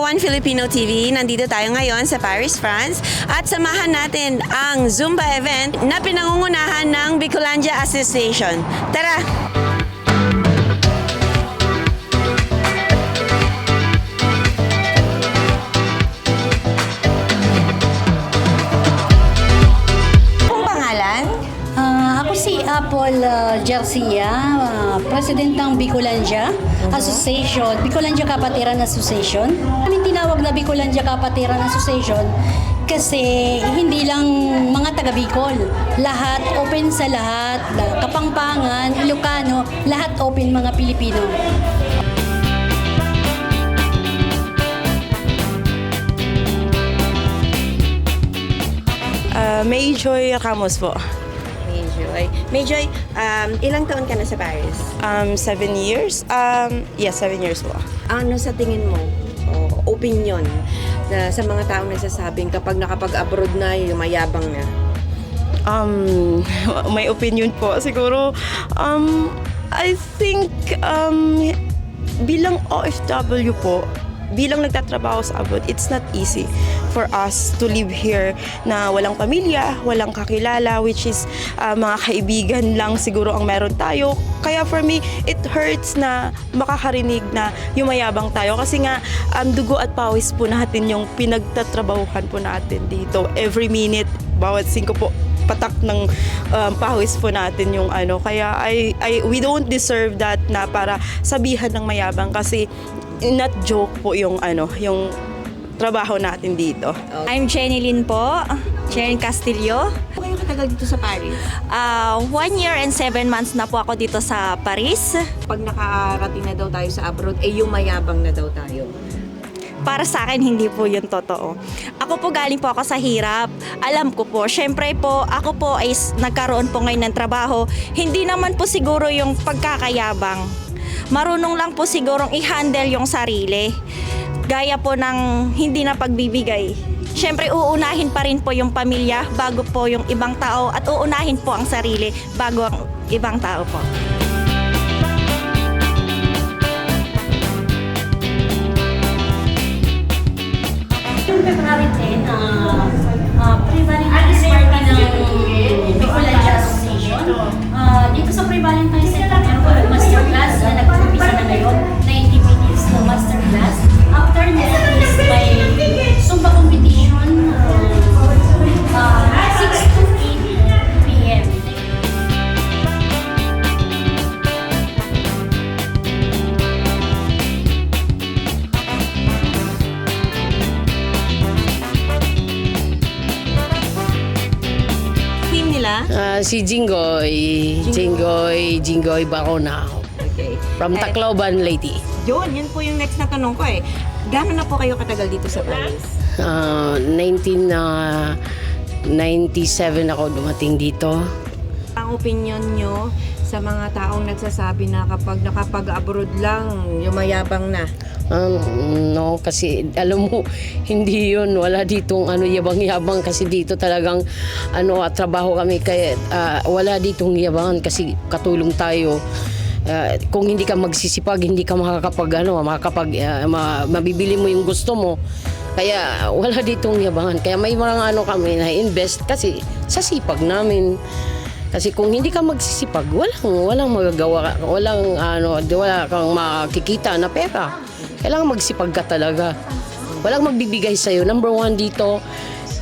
One Filipino TV. Nandito tayo ngayon sa Paris, France at samahan natin ang Zumba event na pinangungunahan ng Bicolandia Association. Tara! Apple uh, Garcia, ah, President ng Bicolandia Association, Bicolandia Kapatiran Association. Kami tinawag na Bicolandia Kapatiran Association kasi hindi lang mga taga Bicol, lahat open sa lahat, Kapampangan, Ilocano, lahat open mga Pilipino. Uh, Mayjoy Ramos po. Mayjoy. Mayjoy, um, ilang taon ka na sa Paris? Um, seven years? Um, yes, seven years po. Ano sa tingin mo, o opinion, na sa mga taong nagsasabing kapag nakapag-abroad na, yumayabang na? Um, may opinion po. Siguro, um, I think, um, bilang OFW po, bilang nagtatrabaho sa abroad, it's not easy for us to live here na walang pamilya, walang kakilala, which is uh, mga kaibigan lang siguro ang meron tayo. Kaya for me, it hurts na makakarinig na yumayabang tayo kasi nga um, dugo at pawis po natin yung pinagtatrabahuhan po natin dito. Every minute, bawat singko po, patak ng um, pawis po natin yung ano kaya I, I we don't deserve that na para sabihan ng mayabang kasi not joke po yung ano yung trabaho natin dito. I'm Jenny Lin po, Jenny Castillo. Ano kayo katagal dito sa Paris? Uh, one year and seven months na po ako dito sa Paris. Pag nakarating na daw tayo sa abroad, eh yumayabang na daw tayo. Para sa akin, hindi po yun totoo. Ako po galing po ako sa hirap. Alam ko po, syempre po, ako po ay s- nagkaroon po ngayon ng trabaho. Hindi naman po siguro yung pagkakayabang. Marunong lang po sigurong i-handle yung sarili. Gaya po ng hindi na pagbibigay. Syempre, uunahin pa rin po yung pamilya bago po yung ibang tao at uunahin po ang sarili bago ang ibang tao po. February 10, uh, uh, pre-Valentine's party ng Bicolandia Association. Ah, dito sa pre-Valentine's Center, meron kami masterclass na nag-umpisa na ngayon, 90 minutes na masterclass. After that is may Zumba competition, uh, 6 to 8 p.m. Team nila? Ah, si Jingoy, Jingoy, Jingoy Barona Okay. from Eh, Tacloban, Leyte. Yun, yun po yung next na tanong ko eh. Gano'n na po kayo katagal dito sa Paris? Ah, 1997 ako dumating dito. Ang opinion nyo sa mga taong nagsasabi na kapag nakapag-abroad lang, yumayabang na. Um, no, kasi alam mo, hindi yun. Wala ditong ano, yabang-yabang kasi dito talagang ano, at trabaho kami kaya ah, wala ditong yabangan kasi katulong tayo. Ah, kung hindi ka magsisipag, hindi ka makakapag ano, makakapag ah, ma- mabibili mo yung gusto mo. Kaya wala ditong yabangan. Kaya may mga ano kami na invest kasi sa sipag namin. Kasi kung hindi ka magsisipag, walang walang magagawa, walang ano, wala kang makikita na pera. Kailangan magsipag ka talaga. Walang magbibigay sa Number one dito,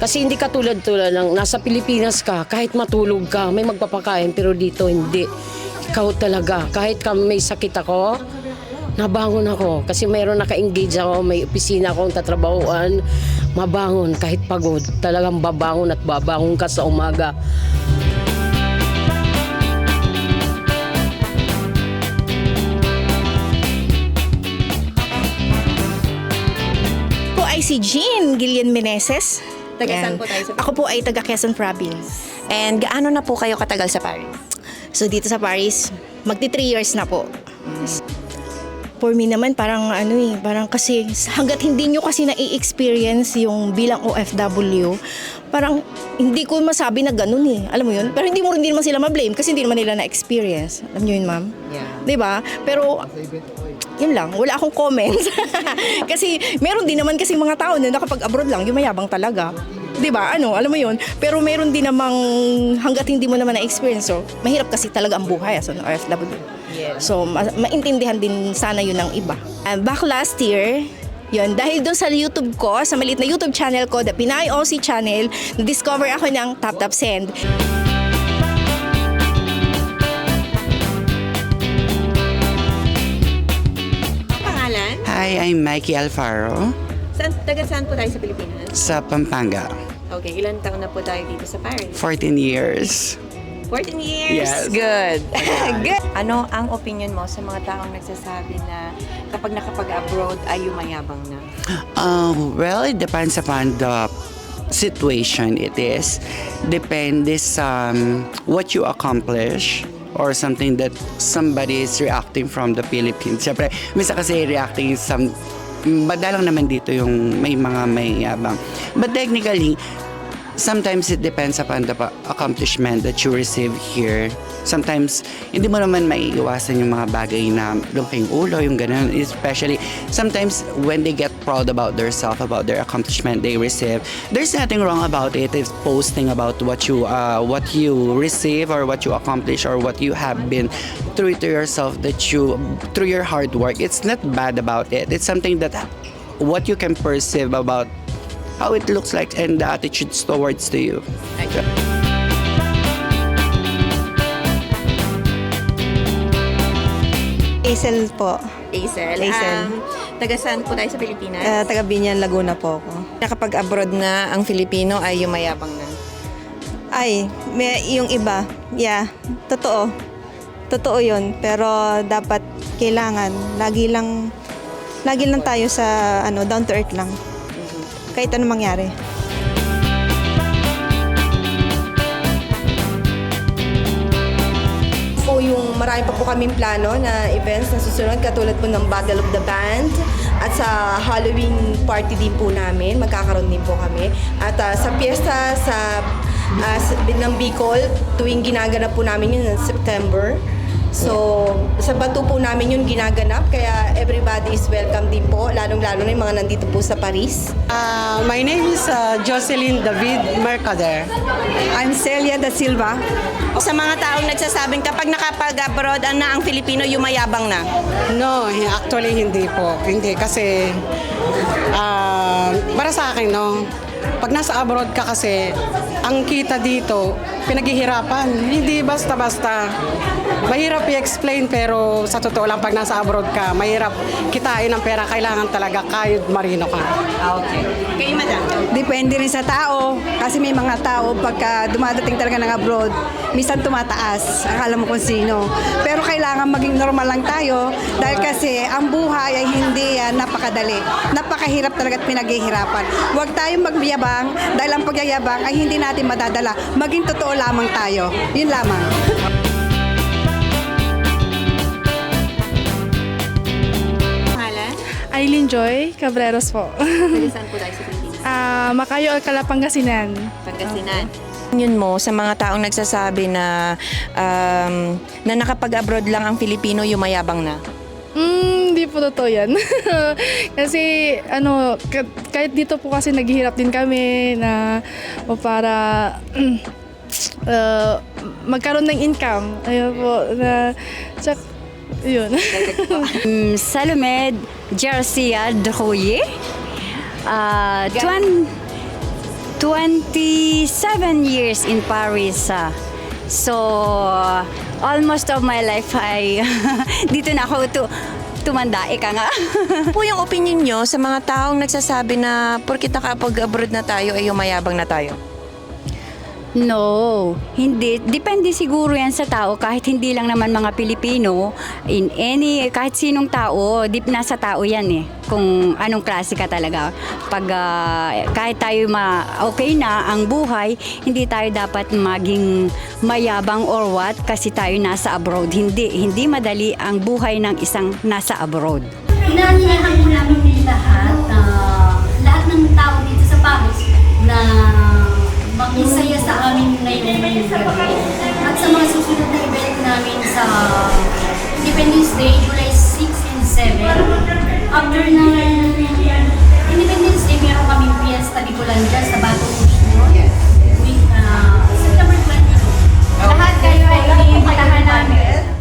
kasi hindi ka tulad-tulad ng nasa Pilipinas ka, kahit matulog ka, may magpapakain, pero dito hindi. Ikaw talaga, kahit ka may sakit ako, nabangon ako. Kasi mayroon naka-engage ako, may opisina akong tatrabahuan, mabangon kahit pagod. Talagang babangon at babangon ka sa umaga. po ay si Jean Gillian Meneses. Taga Yan. saan po tayo sa Ako po ay taga Quezon Province. And gaano na po kayo katagal sa Paris? So dito sa Paris, magti 3 years na po. For me naman parang ano eh, parang kasi hanggat hindi nyo kasi na-experience yung bilang OFW, parang hindi ko masabi na ganun eh. Alam mo yun? Pero hindi mo rin din naman sila ma-blame kasi hindi naman nila na-experience. Alam nyo yun, ma'am? Yeah. 'Di ba? Pero Yun lang, wala akong comments. kasi meron din naman kasi mga tao na nakapag-abroad lang, yumayabang talaga. 'Di ba? Ano, alam mo 'yun. Pero meron din namang hangga't hindi mo naman na-experience, so mahirap kasi talaga ang buhay as an OFW. So, ma- maintindihan din sana yun ng iba. And back last year, yun, dahil doon sa YouTube ko, sa maliit na YouTube channel ko, The Pinay OC Channel, na-discover ako ng Tap Tap Send. Hi, I'm Mikey Alfaro Saan, taga saan po tayo sa Pilipinas? sa Pampanga. Okay, ilan taon na po tayo dito sa Paris? 14 years. 14 years. Yes. Good. Good. Ano ang opinion mo sa mga taong nagsasabi na kapag nakapag-abroad ay yumayabang na? Uh, well, it depends upon the situation it is. Depende sa um, what you accomplish or something that somebody is reacting from the Philippines. Siyempre, misa kasi reacting some madalang naman dito yung may mga may yabang. But technically, sometimes it depends upon the accomplishment that you receive here. Sometimes, hindi mo naman maiiwasan yung mga bagay na lumking ulo, yung ganun. Especially, sometimes when they get proud about their self, about their accomplishment they receive, there's nothing wrong about it if posting about what you uh, what you receive or what you accomplish or what you have been through to yourself that you through your hard work. It's not bad about it. It's something that what you can perceive about how it looks like and the attitudes towards to you. Hazel po. Hazel. Hazel. Um, taga saan po tayo sa Pilipinas? Uh, taga Binyan, Laguna po ako. Nakapag-abroad na ang Filipino ay yumayabang na. Ay, may, yung iba, yeah, totoo. Totoo yun. Pero dapat kailangan, lagi lang, lagi lang tayo sa, ano, down to earth lang. Kahit ano mangyari. po yung marami pa po kaming plano na events na susunod katulad po ng Battle of the Band at sa Halloween party din po namin magkakaroon din po kami at ah, sa piyesta sa uh, ng Bicol tuwing ginaganap po namin yun ng September So, sa bato po namin yun ginaganap, kaya everybody is welcome din po, lalong-lalo na yung mga nandito po sa Paris. Uh, my name is uh, Jocelyn David Mercader. I'm Celia da Silva. Sa mga taong nagsasabing kapag nakapag-abroad na ang Filipino yumayabang na. No, actually hindi po. Hindi kasi ah, para sa akin no, pag nasa abroad ka kasi, ang kita dito, pinaghihirapan. Hindi basta-basta. Mahirap i-explain pero sa totoo lang pag nasa abroad ka, mahirap kitain ang pera. Kailangan talaga kahit marino ka. Okay. Kayo, madam. Depende rin sa tao. Kasi may mga tao, pagka dumadating talaga ng abroad, minsan tumataas. Akala mo kung sino. Pero kailangan maging normal lang tayo dahil kasi ang buhay ay hindi yan napakadali. Napakahirap talaga at pinaghihirapan. Huwag tayong magyabang dahil ang pagyayabang ay hindi natin madadala. Maging totoo lamang tayo. Yun lamang. Pangalan? Aileen Joy Cabreros po. Saan po tayo sa Pilipinas? Ah, Makayo, Alcala, Pangasinan. Pangasinan. Yun mo sa mga taong nagsasabi na um, na nakapag-abroad lang ang Filipino yumayabang na. Mm, hindi po totoo yan. kasi ano, ka- kahit dito po kasi naghihirap din kami na o para uh, magkaroon ng income. Ayun po. Na, tsak, yun. Um, Salome Garcia Droye. Uh, twen- 27 years in Paris. ah. so, almost of my life ay dito na ako tu tumanda. Ika nga. po yung opinion nyo sa mga taong nagsasabi na porkit nakapag-abroad na tayo ay yumayabang na tayo? No, hindi. Depende siguro yan sa tao kahit hindi lang naman mga Pilipino, in any, kahit sinong tao, deep na sa tao yan eh. Kung anong klase ka talaga. Pag uh, kahit tayo ma okay na ang buhay, hindi tayo dapat maging mayabang or what kasi tayo nasa abroad. Hindi, hindi madali ang buhay ng isang nasa abroad. Inaanyayahan mo namin lahat, uh, lahat ng tao dito sa Paris na isaya sa amin ngayong gabi. At sa mga susunod na event namin sa Independence Day, July 6 and 7, after ng Independence Day, meron kami Fiesta Bicolan dyan sa Batong Pino. Yes. With, uh, September 20. Lahat kayo ay pinitahan namin.